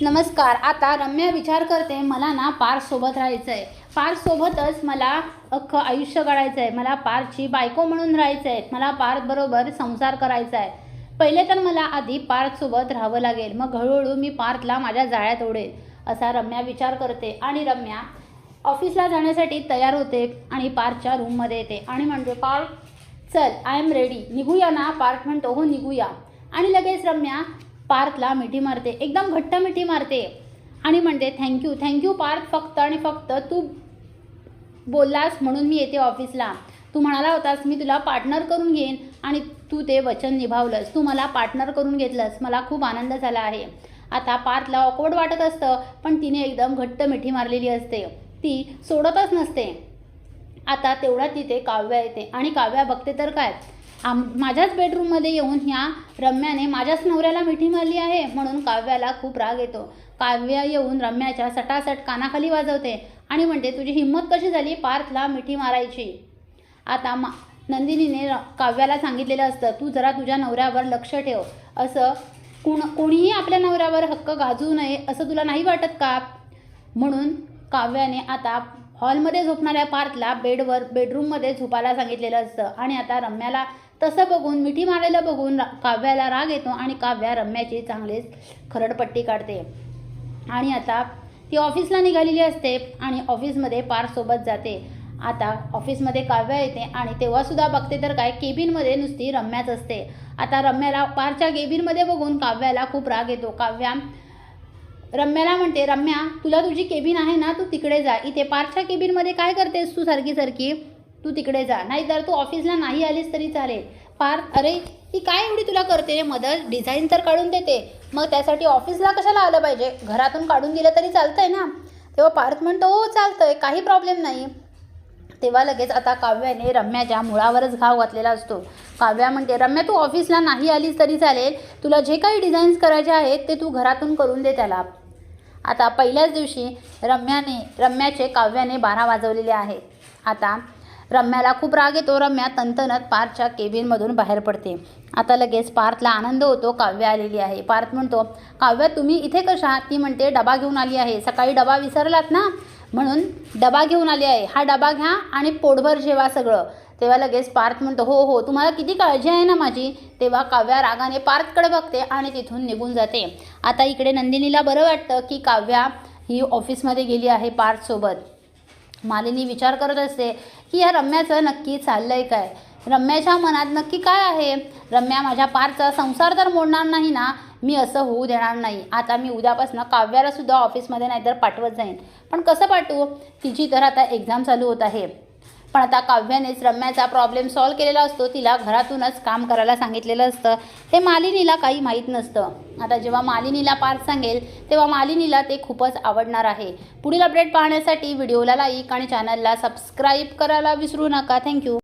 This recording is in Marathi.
नमस्कार आता रम्या विचार करते मला ना पारसोबत राहायचं आहे पारसोबतच मला अख्खं आयुष्य काढायचं आहे मला पारची बायको म्हणून राहायचं आहे मला पार्थबरोबर संसार करायचा आहे पहिले तर मला आधी पार्थसोबत राहावं लागेल. मग हळूहळू मी पार्थला माझ्या जाळ्यात ओढेल असा रम्या विचार करते आणि रम्या ऑफिसला जाण्यासाठी तयार होते आणि पार्थच्या रूममध्ये येते. आणि म्हणते पार्थ चल आय एम रेडी निघूया ना पार्थ म्हणतो हो निघूया. आणि लगेच रम्या पार्थला मिठी मारते एकदम घट्ट मिठी मारते. आणि म्हणते थँक्यू थँक्यू पार्थ फक्त आणि फक्त तू बोललास म्हणून मी येते ऑफिसला. तू म्हणाला होतास मी तुला पार्टनर करून घेईन आणि तू ते वचन निभावलंस. तू मला पार्टनर करून घेतलंस. मला खूप आनंद झाला आहे. आता पार्थला ऑकवर्ड वाटत असतं पण तिने एकदम घट्ट मिठी मारलेली असते. ती सोडतच नसते. आता तेवढ्या तिथे काव्या येते. आणि काव्या बघते तर काय? आम माझ्याच बेडरूममध्ये येऊन ह्या रम्याने माझ्याच नवऱ्याला मिठी मारली आहे म्हणून काव्याला खूप राग येतो. काव्या येऊन रम्याच्या सटासट कानाखाली वाजवते आणि म्हणते तुझी हिंमत कशी झाली पार्थला मिठी मारायची? आता मा नंदिनीने र- काव्याला सांगितलेलं असतं तू जरा तुझ्या नवऱ्यावर लक्ष ठेव. असं कुण कोणीही आपल्या नवऱ्यावर हक्क गाजू नये असं तुला नाही वाटत का? म्हणून काव्याने आता हॉलमध्ये झोपणाऱ्या पार्थला बेडवर बेडरूममध्ये झोपायला सांगितलेलं असतं आणि आता रम्याला तसं बघून मिठी मारायला बघून रा- काव्याला राग येतो आणि काव्या रम्याची चांगलीच खरडपट्टी काढते. आणि आता ती ऑफिसला निघालेली असते आणि ऑफिसमध्ये पारसोबत जाते. आता ऑफिसमध्ये काव्या येते आणि तेव्हासुद्धा बघते तर काय केबिनमध्ये नुसती रम्याच असते. आता रम्याला पारच्या केबिनमध्ये बघून काव्याला खूप राग येतो. काव्या रम्याला म्हणते रम्या तुला तुझी केबिन आहे ना तू तिकडे जा. इथे पारच्या केबिनमध्ये काय करतेस तू सारखी सारखी? तू तिकडे जा. नाही तर तू ऑफिसला नाही आलीस तरी चालेल. फार अरे ती काय एवढी तुला करते मदत? डिझाईन तर काढून देते. मग त्यासाठी ऑफिसला कशाला आलं पाहिजे? घरातून काढून दिलं तरी चालतंय ना? तेव्हा पार्थ म्हणतो हो चालतंय. काही प्रॉब्लेम नाही. तेव्हा लगेच आता काव्याने रम्याच्या मुळावरच घाव घातलेला असतो. काव्या म्हणते रम्या तू ऑफिसला नाही आलीस तरी चालेल. तुला जे काही डिझाईन्स करायचे आहेत ते तू घरातून करून दे त्याला. आता पहिल्याच दिवशी रम्याने रम्याचे काव्याने बारा वाजवलेले आहेत. आता रम्याला खूप राग येतो. रम्या तंतनत पार्थच्या केबिनमधून बाहेर पडते. आता लगेच पार्थला आनंद होतो. काव्य आलेली आहे. पार्थ म्हणतो काव्य तुम्ही इथे कशा ती म्हणते डबा घेऊन आली आहे. सकाळी डबा विसरलात ना? म्हणून डबा घेऊन आली आहे. हा डबा घ्या आणि पोटभर जेवा सगळं. तेव्हा लगेच पार्थ म्हणतो हो हो तुम्हाला किती काळजी आहे ना माझी? तेव्हा काव्या रागाने पार्थकडे बघते आणि तिथून निघून जाते. आता इकडे नंदिनीला बरं वाटतं की काव्या ही ऑफिसमध्ये गेली आहे पार्थसोबत. मालिनी विचार करत असते की या रम्याचं नक्की चाललंय काय? रम्याच्या मनात नक्की काय आहे? रम्या माझ्या पारचा संसार तर मोडणार नाही ना? मी असं होऊ देणार नाही. आता मी उद्यापासून काव्याला सुद्धा ऑफिसमध्ये नाहीतर पाठवत जाईन. पण कसं पाठवू? तिची तर आता एक्झाम चालू होत आहे. पण आता काव्यानेच रम्याचा प्रॉब्लेम सॉल्व केलेला असतो. तिला घरातूनच काम करायला सांगितलेलं असतं. ते मालिनीला काही माहीत नसतं. आता जेव्हा मालिनीला पार्थ सांगेल तेव्हा मालिनीला ते खूपच आवडणार आहे. पुढील अपडेट पाहण्यासाठी व्हिडिओला लाईक आणि चॅनलला सबस्क्राईब करायला विसरू नका. थँक्यू